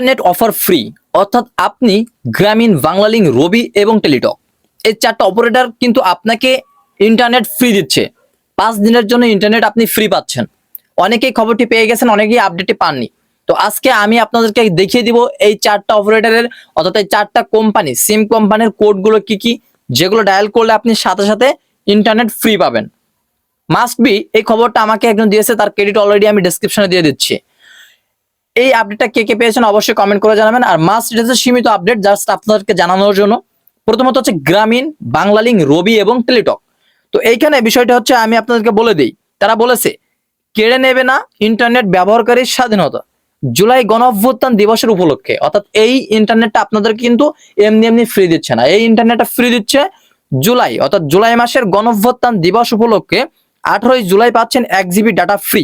Internet offer free, অর্থাৎ আপনি গ্রামীণ বাংলালিং রবি এবং টেলিটক। এই চারটা অপারেটর কিন্তু আপনাকে ইন্টারনেট ফ্রি দিচ্ছে। পাঁচ দিনের জন্য ইন্টারনেট আপনি ফ্রি পাচ্ছেন। অনেকেই খবরটি পেয়ে গেছেন, অনেকেই আপডেটটি পাননি। তো আজকে আমি আপনাদেরকে দেখিয়ে দিব এই চারটা অপারেটরের, অর্থাৎ এই চারটা কোম্পানি, সিম কোম্পানির কোডগুলো কি কি, যেগুলো ডায়াল করলে আপনি সাথে সাথে ইন্টারনেট ফ্রি পাবেন। মাস্ট বি এই খবরটা আমাকে একজন দিয়েছে, তার ক্রেডিট অলরেডি আমি ডেসক্রিপশনে দিয়ে দিচ্ছি। এই আপডেটটা কে কে পেয়েছেন অবশ্যই কমেন্ট করে জানাবেন। আর মাস্ট এটা সীমিত আপডেট জাস্ট আপনাদেরকে জানানোর জন্য। প্রথমত হচ্ছে গ্রামীণ বাংলালিং রবি এবং টেলিটক তো এইখানে বিষয়টা হচ্ছে আমি আপনাদেরকে বলে দিই। তারা বলেছে, কেড়ে নেবে না ইন্টারনেট ব্যবহারকারীর স্বাধীনতা। জুলাই গণ অভ্যুত্থান দিবসের উপলক্ষে। অর্থাৎ এই ইন্টারনেটটা আপনাদের কিন্তু এমনি এমনি ফ্রি দিচ্ছে না। এই ইন্টারনেটটা ফ্রি দিচ্ছে জুলাই। অর্থাৎ জুলাই মাসের গণ অভ্যুত্থান দিবস উপলক্ষে আঠারোই জুলাই পাচ্ছেন এক জিবি ডাটা ফ্রি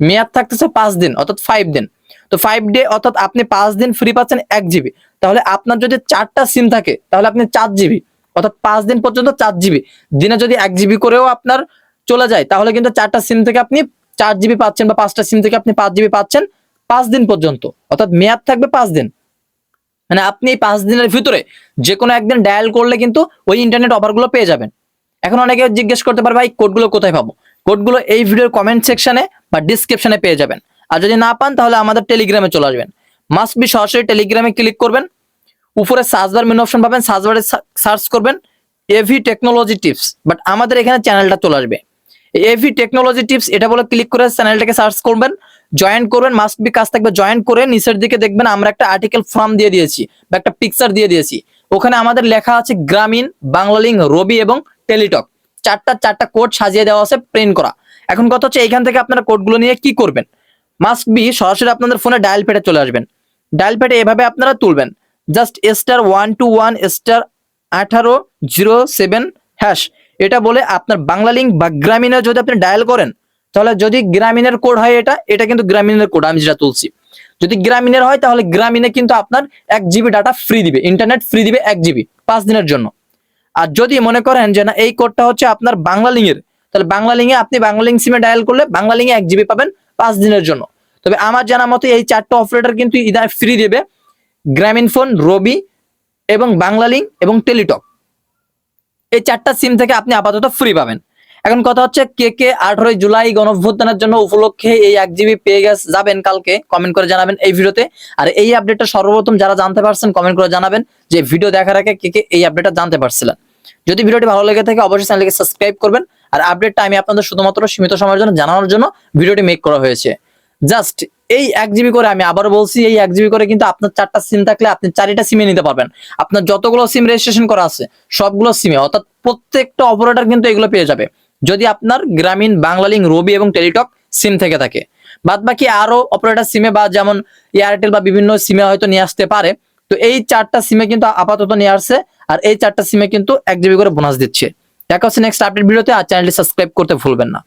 মেয়াদ থাকতেছে পাঁচ দিন, অর্থাৎ ফাইভ দিন। তো ফাইভ ডে অর্থাৎ আপনি পাঁচ দিন ফ্রি পাচ্ছেন এক জিবি তাহলে আপনার যদি চারটা সিম থাকে, তাহলে আপনি চার জিবি অর্থাৎ পাঁচ দিন পর্যন্ত চার জিবি দিনে যদি এক জিবি করেও আপনার চলে যায়, তাহলে কিন্তু চারটা সিম থেকে আপনি চার জিবি পাচ্ছেন বা পাঁচটা সিম থেকে আপনি পাঁচ জিবি পাচ্ছেন পাঁচ দিন পর্যন্ত। অর্থাৎ মেয়াদ থাকবে পাঁচ দিন। মানে আপনি এই পাঁচ দিনের ভিতরে যে কোনো একদিন ডায়াল করলে কিন্তু ওই ইন্টারনেট অফারগুলো পেয়ে যাবেন। এখন অনেকে জিজ্ঞেস করতে পারে, ভাই কোডগুলো কোথায় পাবো? কোডগুলো এই ভিডিওর কমেন্ট সেকশনে বা ডিসক্রিপশনে পেয়ে যাবেন। আর যদি না পান, তাহলে আমাদের টেলিগ্রামে চলে আসবেন। মাস্ট বি সরাসরি টেলিগ্রামে ক্লিক করবেন। উপরে সার্চ বার মেনু অপশন পাবেন সার্চ বারে সার্চ করবেন এভি টেকনোলজি টিপস বাট আমাদের এখানে চ্যানেলটা চলে আসবে। এভি টেকনোলজি টিপস এটা বলে ক্লিক করে চ্যানেলটাকে সার্চ করবেন জয়েন করবেন মাস্ট বি কাজ থাকবে জয়েন করে নিচের দিকে দেখবেন আমরা একটা আর্টিকেল ফর্ম দিয়ে দিয়েছি বা একটা পিকচার দিয়ে দিয়েছি। ওখানে আমাদের লেখা আছে গ্রামীণ বাংলালিং রবি এবং টেলিটক চারটা চারটা কোড সাজিয়ে দেওয়া আছে প্রিন্ট করা। এখন কথা হচ্ছে এইখান থেকে আপনারা কোডগুলো নিয়ে কি করবেন? মাস্ট বি সরাসরি আপনাদের ফোনে ডায়াল প্যাডে চলে আসবেন। ডায়াল প্যাডে এভাবে আপনারা তুলবেন। Just star one two one star আঠারো জিরো সেভেন হ্যাশ এটা বলে আপনার বাংলা লিঙ্ক বা গ্রামীণের যদি আপনি ডায়াল করেন, তাহলে যদি গ্রামীণের কোড হয় এটা এটা কিন্তু গ্রামীণের কোড আমি যেটা তুলছি। যদি গ্রামীণের হয়, তাহলে গ্রামীণে কিন্তু আপনার এক জিবি ডাটা ফ্রি দিবে। ইন্টারনেট ফ্রি দিবে এক জিবি পাঁচ দিনের জন্য। আর যদি মনে করেন যে না, এই কোডটা হচ্ছে আপনার বাংলা লিঙ্কের তাহলে বাংলা লিঙ্কে আপনি বাংলা লিঙ্ক সিমে ডায়াল করলে বাংলা লিঙ্কে এক জিবি পাবেন। পাঁচ দিনের জন্য। তবে আমার জানা মতে এই চারটা অপারেটর কিন্তু ইদায় ফ্রি দেবে। গ্রামীণ ফোন রবি এবং বাংলা লিঙ্ক এবং টেলিটক এই চারটা সিম থেকে আপনি আপাতত ফ্রি পাবেন। এখন কথা হচ্ছে কে কে আঠারোই জুলাই গণভ্যুত্থানের জন্য উপলক্ষে এই এক জিবি পেয়ে গেছে যাবেন কালকে। কমেন্ট করে জানাবেন এই ভিডিওতে আর এই আপডেটটা সর্বপ্রথম যারা জানতে পারছেন কমেন্ট করে জানাবেন যে ভিডিও দেখার আগে কে কে এই আপডেটটা জানতে পারছিলেন। যদি ভিডিওটি ভালো লেগে থাকে, অবশ্যই চ্যানেলকে সাবস্ক্রাইব করবেন। আর আপডেটটা আমি আপনাদের শুধুমাত্র সীমিত সময়ের জন্য জানানোর জন্য ভিডিওটি মেক করা হয়েছে। জাস্ট এই এক জিবি করে আমি আবার বলছি, এই এক জিবি করে কিন্তু আপনার চারটা সিম থাকলে আপনি চারিটা সিমে নিতে পারবেন। আপনার যতগুলো সিম রেজিস্ট্রেশন করা আছে, সবগুলো সিমে অর্থাৎ প্রত্যেকটা অপারেটর কিন্তু এগুলো পেয়ে যাবে। যদি আপনার গ্রামীণ বাংলালিং রবি এবং টেলিটক সিম থেকে থাকে। বাদ বাকি আরও অপারেটর সিমে বা যেমন এয়ারটেল বা বিভিন্ন সিমে হয়তো নিয়ে আসতে পারে। তো এই চারটা সিমে কিন্তু আপাতত নিয়ে আসছে, আর এই চারটা সিমে কিন্তু এক জিবি করে বোনাস দিচ্ছে। দেখা হচ্ছে নেক্সট আপডেট ভিডিওতে আর চ্যানেলটি সাবস্ক্রাইব করতে ভুলবেন না।